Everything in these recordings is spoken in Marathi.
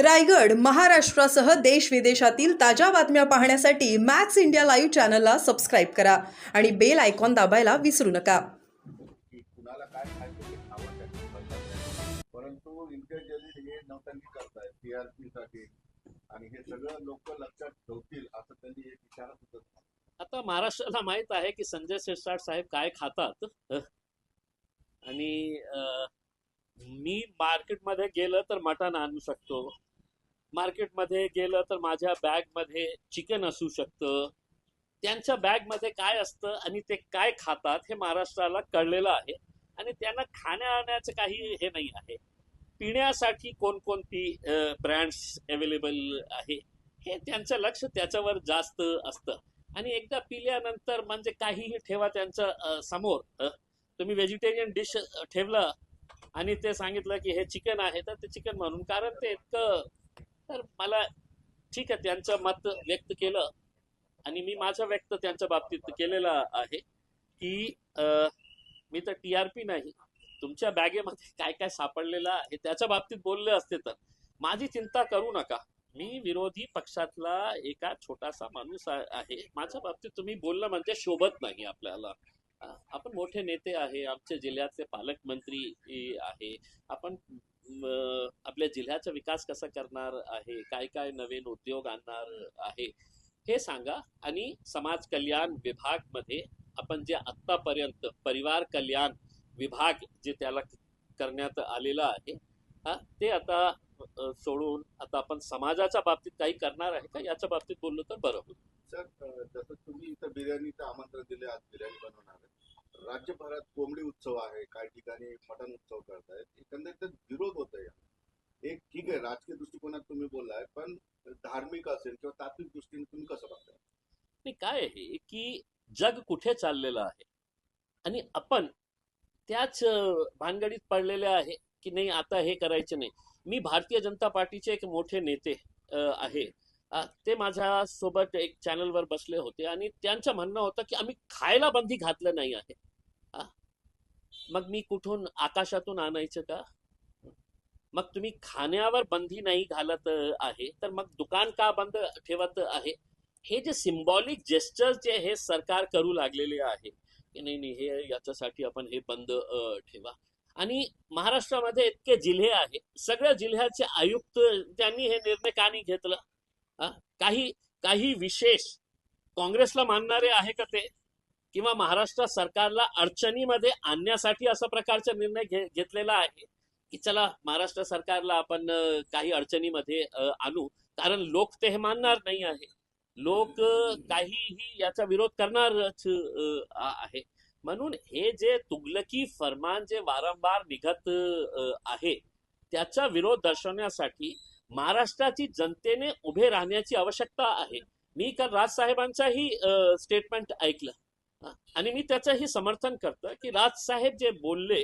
रायगड महाराष्ट्रासह देश विदेशातील ताज्या बातम्या पाहण्यासाठी मॅक्स इंडिया लाईव्ह चॅनलला सबस्क्राईब करा आणि बेल आयकॉन दाबायला विसरू नका. परंतु इंटेलिजन्स हे नौटंकी करतायत टीआरपी साठी. आणि हे सगळं लोक लक्षात ठेवतील असं त्यांनी एक विचारत होतं आता महाराष्ट्राला माहीत आहे की संजय शिरसाट साहेब काय खातात. आणि मी मार्केटमध्ये गेलं तर मटण आणू शकतो. मार्केटमध्ये गेलं तर माझ्या बॅगमध्ये चिकन असू शकतं. त्यांच्या बॅगमध्ये काय असतं आणि ते काय खातात हे महाराष्ट्राला कळलेलं आहे. आणि त्यांना खाण्याचं काही हे नाही आहे. पिण्यासाठी कोणकोणती ब्रँड्स अवेलेबल आहे हे त्यांचं लक्ष त्याच्यावर जास्त असतं. आणि एकदा पिल्यानंतर म्हणजे काहीही ठेवा त्यांच्यासमोर तुम्ही व्हेजिटेरियन डिश ठेवलं आणि ते सांगितलं की हे चिकन आहे तर ते चिकन म्हणून. कारण ते इतकं तर मला ठीक आहे त्यांचं मत व्यक्त केलं आणि मी माझं व्यक्त त्यांच्या बाबतीत केलेलं आहे की मी तर टी आर पी नाही. तुमच्या बॅगेमध्ये काय काय सापडलेलं आहे त्याच्या बाबतीत बोलले असते तर. माझी चिंता करू नका. मी विरोधी पक्षातला एका छोटासा माणूस आहे. माझ्या बाबतीत तुम्ही बोलणं म्हणजे शोभत नाही आपल्याला. आपण मोठे नेते आहे आमच्या जिल्ह्याचे पालकमंत्री आहे. आपण आपल्या जिल्ह्याचा विकास कसा करणार आहे? काय काय नवीन उद्योग आणणार आहे? हे सांगा. आणि समाज कल्याण विभागमध्ये आपण जे आतापर्यंत परिवार कल्याण विभाग जे त्याला करण्यात आलेला आहे हा ते आता सोडून आता आपण समाजाच्या बाबतीत काही करणार आहे का? याच्या बाबतीत बोललो तर बरं होईल. सर जसं तुम्ही इथं बिर्याणीचं आमंत्रण दिले आज बिर्याणी बनवणार आहे. राज्यभरात कोंबडी उत्सव आहे काही ठिकाणी मटण उत्सव करतायत. एकंदरीत विरोध होत आहे एक ठीक आहे राजकीय दृष्टिकोनात तुम्ही बोललाय पण धार्मिक असेल किंवा तात्विक दृष्टीने तुम्ही कसं बघताय? काय आहे की जग कुठे चाललेलं आहे? आणि आपण त्याच भानगडीत पडलेले आहे की नाही आता हे करायचे नाही. मी भारतीय जनता पार्टीचे एक मोठे नेते आहे. ते माझ्या सोबत एक चॅनलवर बसले होते आणि त्यांचं म्हणणं होतं की आम्ही खायला बंदी घातलं नाही आहे. मग मी कुठून आकाशातून आणायचं का? मग तुम्ही खाण्यावर बंदी नाही घालत आहे तर मग दुकान का बंद ठेवत आहे? हे जे सिम्बॉलिक जेस्टर जे हे सरकार करू लागलेले आहे की नाही नाही हे याच्यासाठी आपण हे बंद ठेवा. आणि महाराष्ट्रामध्ये इतके जिल्हे आहे सगळ्या जिल्ह्याचे आयुक्त त्यांनी हे निर्णय का नाही घेतलं? काही काही विशेष काँग्रेसला मानणारे आहे का ते? किंवा महाराष्ट्र सरकारला अडचणीमध्ये आणण्यासाठी असा प्रकारचा निर्णय घे घेतलेला आहे की चला महाराष्ट्र सरकारला आपण काही अडचणीमध्ये आणू. कारण लोक ते हे मानणार नाही आहे. लोक काहीही याचा विरोध करणारच आहे. म्हणून हे जे तुगलकी फरमान जे वारंवार निघत आहे त्याचा विरोध दर्शवण्यासाठी महाराष्ट्राची जनतेने उभे राहण्याची आवश्यकता आहे. मी काल राजसाहेबांचाही स्टेटमेंट ऐकलं. आणि मी त्याचंही समर्थन करतो की राजसाहेब जे बोलले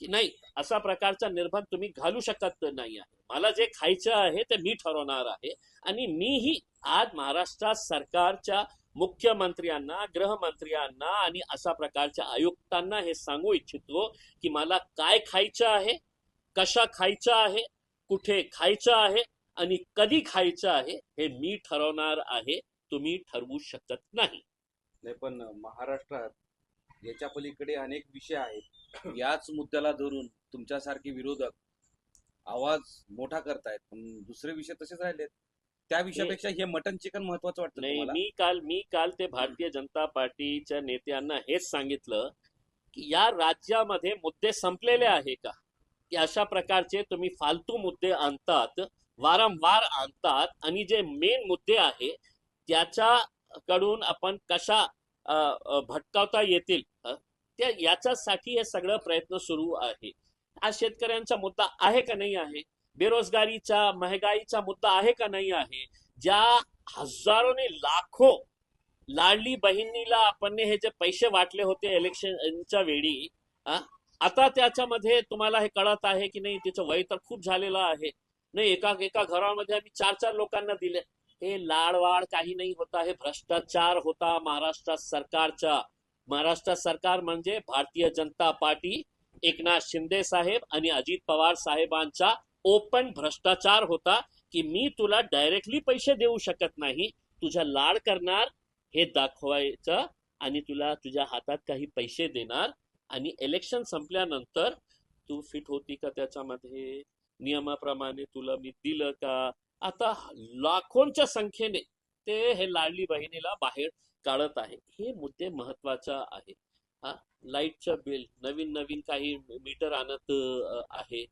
की नाही असा प्रकारचा निर्बंध तुम्ही घालू शकत नाही आहे. मला जे खायचं आहे ते मी ठरवणार आहे. आणि मीही आज महाराष्ट्र सरकारच्या मुख्यमंत्र्यांना गृहमंत्र्यांना आणि अशा प्रकारच्या आयुक्तांना हे सांगू इच्छितो की मला काय खायचं आहे कशा खायचं आहे कुठे खायचं आहे आणि कधी खायचं आहे हे मी ठरवणार आहे तुम्ही ठरवू शकत नाही. नाही पण महाराष्ट्रात याच्या पलीकडे अनेक विषय आहेत. याच मुद्द्याला धरून तुमच्यासारखे विरोधक आवाज मोठा करतायत. पण दुसरे विषय तसेच राहिलेत. त्या विषयापेक्षा हे मटन चिकन महत्वाचं वाटतं नाही तुम्हाला? मी काल मी काल ते भारतीय जनता पार्टीच्या नेत्यांना हेच सांगितलं की या राज्यामध्ये मुद्दे संपलेले आहे का? की अशा प्रकारचे तुम्ही फालतू मुद्दे आणतात वारंवार आणतात आणि जे मेन मुद्दे आहे कडून आपण कशा भटकावता येतील त्या याच्यासाठी हे सगळं प्रयत्न सुरू आहे. आज शेतकऱ्यांचा मुद्दा आहे का नाही आहे? बेरोजगारीचा महागाईचा मुद्दा आहे का नाही आहे? ज्या हजारोने लाखो लाडली बहिणीला आपण हे जे पैसे वाटले होते इलेक्शनच्या वेळी आता त्याच्यामध्ये तुम्हाला हे कळत आहे की नाही तिचं वय तर खूप झालेलं आहे. नाही एका एका घरामध्ये आम्ही चार चार लोकांना दिले. हे लाडवाड काही नाही होता हे भ्रष्टाचार होता महाराष्ट्र सरकारचा. महाराष्ट्र सरकार म्हणजे भारतीय जनता पार्टी एकनाथ शिंदे साहेब आणि अजित पवार साहेबांचा ओपन भ्रष्टाचार होता की मी तुला डायरेक्टली पैसे देऊ शकत नाही तुझ्या लाड करणार हे दाखवायचं आणि तुला तुझ्या हातात काही पैसे देणार आणि इलेक्शन संपल्यानंतर तू फिट होती का त्याच्यामध्ये? नियमाप्रमाणे तुला मी दिलं का? आता लाखोंच्या संख्येने ते हे लाडली बहिणीला बाहेर काढत आहे. हे मुद्दे महत्त्वाचा आहे हा लाईटचं बिल नवीन नवीन काही मीटर आणत आहे.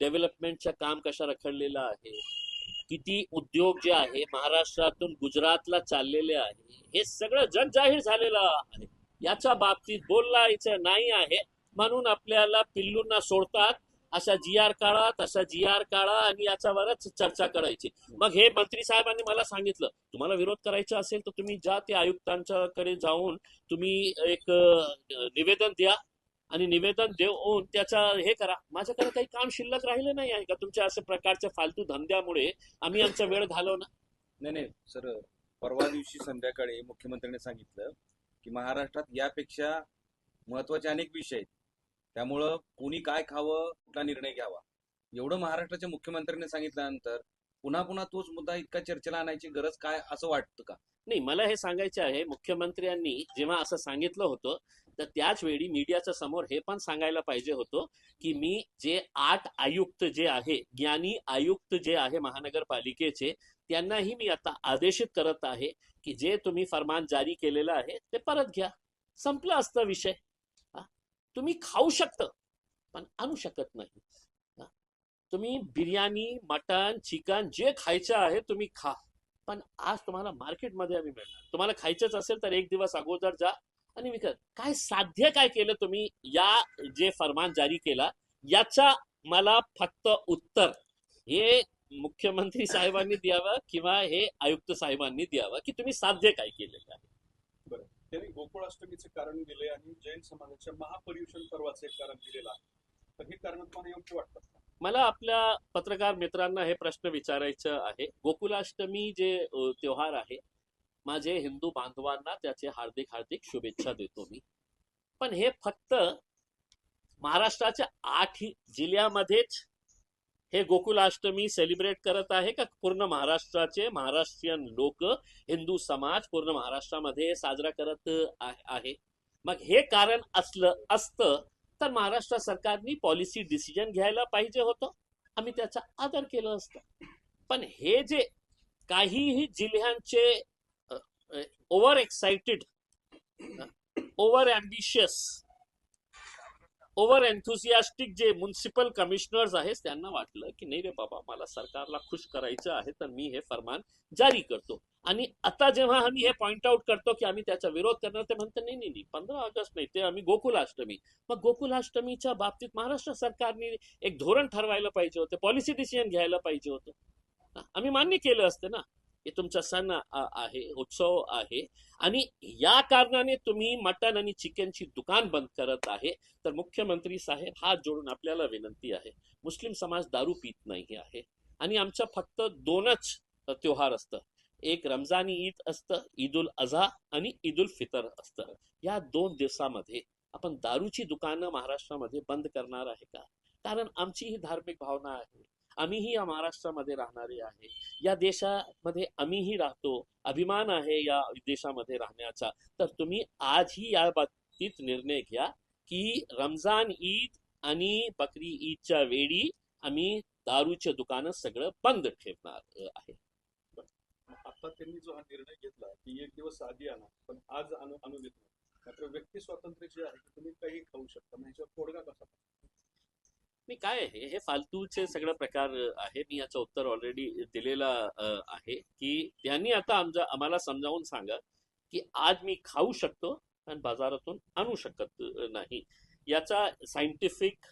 डेव्हलपमेंटचं काम कशा रखडलेलं आहे? किती उद्योग जे आहे महाराष्ट्रातून गुजरातला चाललेले आहे हे सगळं जग जाहीर झालेलं आहे. याच्या बाबतीत बोलायचं नाही आहे म्हणून आपल्याला पिल्लूंना सोडतात अशा जी आर काढा तसा जी आर काढा आणि याच्यावरच चर्चा करायची. मग हे मंत्री साहेबांनी मला सांगितलं तुम्हाला विरोध करायचा असेल तर तुम्ही जा ते आयुक्तांच्याकडे जाऊन तुम्ही एक निवेदन द्या आणि निवेदन देऊन त्याचा हे करा. माझ्याकडे काही काम शिल्लक राहिलं नाही आहे का तुमच्या अशा प्रकारच्या फालतू धंद्यामुळे? आम्ही आमचा वेळ घालवणार नाही नाही सर परवा दिवशी संध्याकाळी मुख्यमंत्र्यांनी सांगितलं की महाराष्ट्रात यापेक्षा महत्त्वाचे अनेक विषय आहेत. त्यामुळं कोणी काय खावं कुठला निर्णय घ्यावा? एवढं महाराष्ट्राच्या मुख्यमंत्र्यांनी सांगितल्यानंतर पुन्हा पुन्हा तोच मुद्दा इतका चर्चेला आणायची गरज काय असं वाटतं का? नाही मला हे सांगायचे आहे मुख्यमंत्र्यांनी जेव्हा असं सांगितलं होतं तर त्याच वेळी मीडियाच्या समोर हे पण सांगायला पाहिजे होतं की मी जे आठ आयुक्त जे आहे ज्ञानी आयुक्त जे आहे महानगरपालिकेचे त्यांनाही मी आता आदेशित करत आहे की जे तुम्ही फरमान जारी केलेलं आहे ते परत घ्या. संपलं असतं विषय. तुम्ही खाऊ शकतं पण आणू शकत नाही. तुम्ही बिर्याणी मटन चिकन जे खायचं आहे तुम्ही खा. पण आज तुम्हाला मार्केटमध्ये आम्ही मिळणार. तुम्हाला खायचंच असेल तर एक दिवस अगोदर जा आणि विकत. काय साध्य काय केलं तुम्ही या जे फरमान जारी केला याचा मला फक्त उत्तर. हे मुख्यमंत्री साहेबांनी द्यावं किंवा हे आयुक्त साहेबांनी द्यावं की तुम्ही साध्य काय केलेलं आहे? त्यांनी गोकुळाष्टमीचे कारण दिले आणि जैन समाजाच्या महापर्युषण पर्वाचे कारण दिलेलं तर हे कारण तुम्हाला योग्य वाटतात मला आपल्या पत्रकार मित्रांना हे प्रश्न विचारायचं आहे. गोकुलाष्टमी जे त्योहार आहे माझे हिंदू बांधवांना त्याचे हार्दिक हार्दिक शुभेच्छा देतो मी. पण हे फक्त महाराष्ट्राच्या आठ जिल्ह्यामध्येच हे गोकुलाष्टमी सेलिब्रेट करत आहे का? पूर्ण महाराष्ट्राचे महाराष्ट्रीयन लोक हिंदू समाज पूर्ण महाराष्ट्रामध्ये साजरा करत आहे. मग हे कारण असलं असतं तर महाराष्ट्र सरकारनी पॉलिसी डिसिजन घ्यायला पाहिजे होतं. आम्ही त्याचा आदर केलं असतं. पण हे जे काहीही जिल्ह्यांचे over excited over ambitious over enthusiastic जे म्युन्सिपल कमिशनर्स आहेत त्यांना वाटलं की नाही रे बाबा मला सरकारला खुश करायचं आहे तर मी हे फरमान जारी करतो. आणि आता जेव्हा आम्ही हे पॉइंट आउट करतो की आम्ही त्याचा विरोध करणार ते म्हणतात नाही नाही पंधरा ऑगस्ट नाही ते आम्ही गोकुलाष्टमी. मग गोकुलाष्टमीच्या बाबतीत महाराष्ट्र सरकारने एक धोरण ठरवायला पाहिजे होते पॉलिसी डिसिजन घ्यायला पाहिजे होतं. आम्ही मान्य केलं असतं ना. हे तुमचा सण आहे उत्सव आहे. आणि या कारणाने तुम्ही मटन आणि चिकनची दुकान बंद करत आहे. तर मुख्यमंत्री साहेब हात जोडून आपल्याला विनंती आहे. मुस्लिम समाज दारू पित नाही आहे. आणि आमचं फक्त दोनच त्योहार असतं. एक रमजानी ईद असतं ईद उल अझा आणि ईद उल फितर असतं. या दोन दिवसामध्ये आपण दारूची दुकानं महाराष्ट्रामध्ये बंद करणार आहे का? कारण आमची ही धार्मिक भावना आहे. आम्हीही या महाराष्ट्रामध्ये राहणारे आहे. या देशामध्ये आम्हीही राहतो अभिमान आहे या देशामध्ये राहण्याचा. तर तुम्ही आजही या बाबतीत निर्णय घ्या की रमजान ईद आणि बकरी ईदच्या वेळी आम्ही दारूचे दुकानं सगळं बंद ठेवणार आहे. आता त्यांनी जो हा निर्णय घेतला की एक दिवस आधी आणा पण आज आणू आणू देत मात्र व्यक्ती स्वातंत्र्य जे आहे तुम्ही काही खाऊ शकता म्हणजे तोडगा कसा मी काय आहे हे फालतूचे सगळं प्रकार आहे. मी याचं उत्तर ऑलरेडी दिलेलं आहे की त्यांनी आता आमच्या आम्हाला समजावून सांगा की आज मी खाऊ शकतो आणि बाजारातून आणू शकत नाही. याचा सायंटिफिक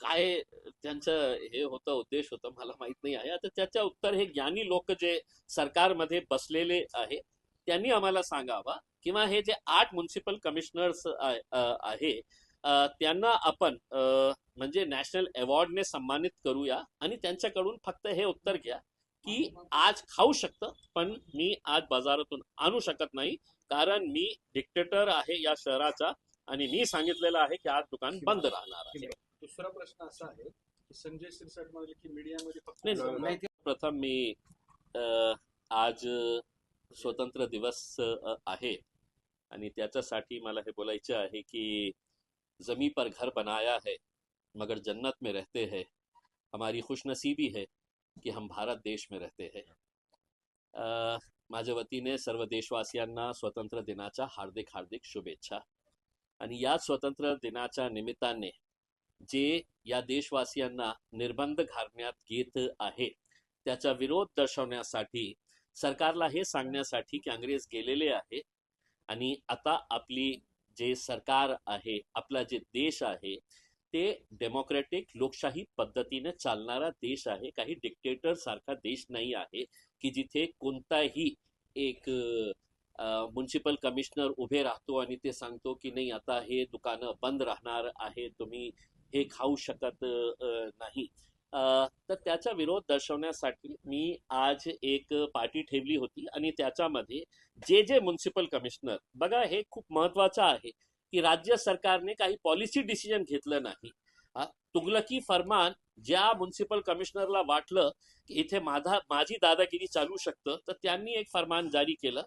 काय त्यांचं हे होतं उद्देश होतं मला माहीत नाही आहे. आता त्याचं उत्तर हे ज्ञानी लोक जे सरकारमध्ये बसलेले आहे त्यांनी आम्हाला सांगावा. किंवा हे जे आठ म्युन्सिपल कमिशनर्स आहे त्यांना आपण म्हणजे नॅशनल अवॉर्डने सन्मानित करूया आणि त्यांच्याकडून फक्त हे उत्तर घ्या की आज खाऊ शकतं पण मी आज बाजारातून आणू शकत नाही. कारण मी डिक्टेटर आहे या शहराचा आणि मी सांगितलेलं आहे की आज दुकान बंद राहणार आहे. दुसरा प्रश्न असा आहे की संजय शिरसाट म्हणाले की मीडियामध्ये फक्त प्रथम मी आज स्वतंत्र दिवस आहे. आणि त्याच्यासाठी मला हे बोलायचं आहे की जमी पर घर बनाया है मगर जन्नत में रहते हैं। हमारी खुशनसीबी है की हम भारत देश में रहते हैं। अ, माझ्या वतीने सर्व देशवासियांना स्वतंत्र दिनाच्या हार्दिक हार्दिक शुभेच्छा। आणि या स्वतंत्र दिनाच्या निमित्ताने जे या देशवासियांना निर्बंध घालण्यात येत आहे त्याचा विरोध दर्शवण्यासाठी सरकारला हे सांगण्यासाठी की अंग्रेज गेलेले आहे आणि आता आपली जे सरकार आहे आपला जे देश आहे ते डेमोक्रॅटिक लोकशाही पद्धतीने चालणारा देश आहे. काही डिक्टेटर सारखा देश नाही आहे की जिथे कोणताही एक म्युन्सिपल कमिशनर उभे राहतो आणि ते सांगतो की नाही आता हे दुकानं बंद राहणार आहे तुम्ही हे खाऊ शकत नाही. तर त्याचा विरोध दर्शवण्यासाठी मी आज एक पार्टी ठेवली होती आणि त्याच्यामध्ये जे जे म्युन्सिपल कमिशनर बघा हे खूप महत्वाचं आहे की राज्य सरकारने काही पॉलिसी डिसिजन घेतलं नाही. तुगलकी फरमान ज्या म्युन्सिपल कमिशनरला वाटलं की इथे माझा माझी दादागिरी चालू शकतं तर त्यांनी एक फरमान जारी केलं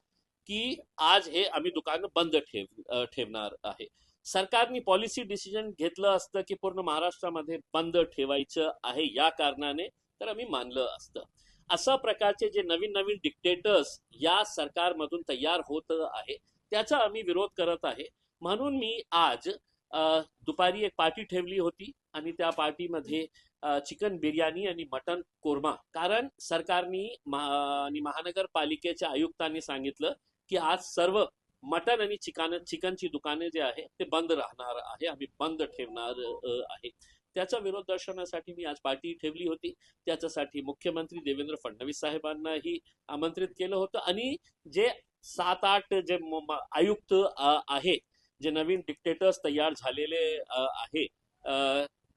की आज हे आम्ही दुकानं बंद ठेव ठेवणार आहे. सरकारने पॉलिसी डिसिजन घेतलं असतं की पूर्ण महाराष्ट्रामध्ये बंद ठेवायचं आहे या कारणाने तर आम्ही मानलं असतं. अशा प्रकारचे जे नवीन नवीन डिक्टेटर्स या सरकारमधून तयार होत आहे त्याचा आम्ही विरोध करत आहे. म्हणून मी आज दुपारी एक पार्टी ठेवली होती आणि त्या पार्टीमध्ये चिकन बिर्याणी आणि मटन कोरमा. कारण सरकारनी महा- आणि महानगरपालिकेच्या आयुक्तांनी सांगितलं की आज सर्व मटन आणि चिकन चिकनची दुकाने जे आहे ते बंद राहणार आहे. आम्ही बंद ठेवणार आहे. त्याचा विरोध दर्शवण्यासाठी मी आज पार्टी ठेवली होती. त्याच्यासाठी मुख्यमंत्री देवेंद्र फडणवीस साहेबांनाही आमंत्रित केलं होतं. आणि जे सात आठ जे आयुक्त आहे जे नवीन डिक्टेटर्स तयार झालेले आहे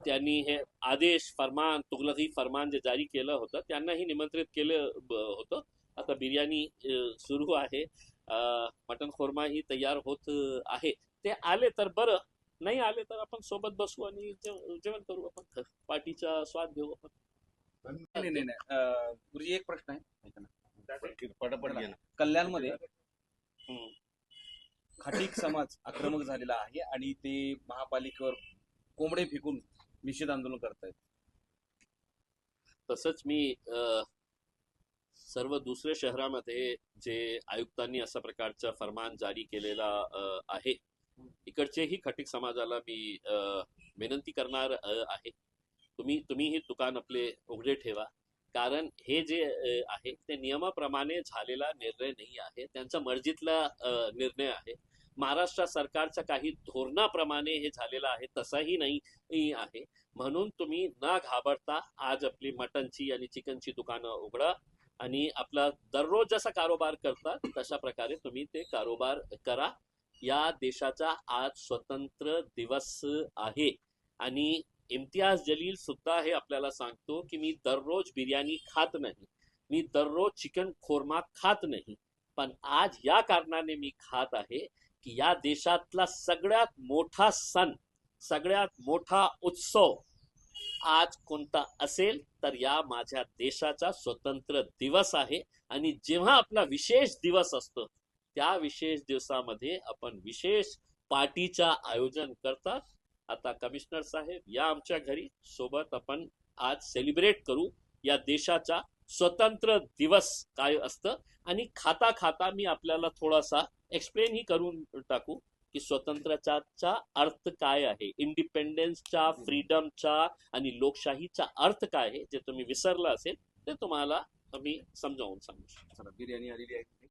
त्यांनी हे आदेश फरमान तुगलकी फरमान जे जारी केलं होतं त्यांनाही निमंत्रित केलं होतं. आता बिर्याणी सुरू आहे. मटन खोरमा ही तयार होत आहे ते आले तर बरं नाही आले तर आपण सोबत बसू आणि जेव- जेवण करू आपण पार्टीचा स्वाद घेऊ आपण नाही नाही नाही अं, गुरुजी एक प्रश्न आहे ऐका ना. पटापट घे ना. कल्याणमध्ये. खाटीक समाज आक्रमक झालेला आहे आणि ते महापालिकेवर कोंबडे फेकून निषेध आंदोलन करतायत तसंच मी अ, सर्व दुसऱ्या शहरामध्ये जे आयुक्तांनी अशा प्रकारचा फरमान जारी केलेला आहे इकडचेही खटिक समाजाला मी अ, विनंती करणार आहे. तुम्ही तुम्ही हे दुकान आपले उघडे ठेवा. कारण हे जे आहे ते नियमाप्रमाणे झालेला निर्णय नाही आहे. त्यांचा मर्जीतला निर्णय आहे. महाराष्ट्र सरकारच्या काही धोरणाप्रमाणे हे झालेलं आहे तसाही नाही आहे. म्हणून तुम्ही न घाबरता आज आपली मटनची आणि चिकनची दुकानं उघडा. आणि आपला दररोज जसा कारोबार करतात तशा प्रकारे तुम्ही ते कारोबार करा. या देशाचा आज स्वतंत्र दिवस आहे. आणि इम्तियाज जलील सुद्धा हे आपल्याला सांगतो की मी दररोज बिर्याणी खात नाही. मी दररोज चिकन खोरमा खात नाही. पण आज या कारणाने मी खात आहे की या देशातला सगळ्यात मोठा सण सगळ्यात मोठा उत्सव आज कोणता असेल तर या माझ्या देशाचा स्वतंत्र दिवस आहे. आणि जेव्हा आपला विशेष दिवस असतो त्या विशेष दिवसामध्ये आपण विशेष पार्टीचा आयोजन करतात. आता कमिशनर साहेब या आमच्या घरी सोबत आपण आज सेलिब्रेट करू. या देशाचा स्वतंत्र दिवस काय असतं? आणि खाता खाता मी आपल्याला थोडासा एक्सप्लेन ही करून टाकू. की स्वतंत्राचा अर्थ काय आहे? इंडिपेंडन्सचा फ्रीडमचा आणि लोकशाहीचा अर्थ काय आहे? जे तुम्ही विसरला असेल ते तुम्हाला मी समजावून सांगू बिर्याणी आलेली आहे.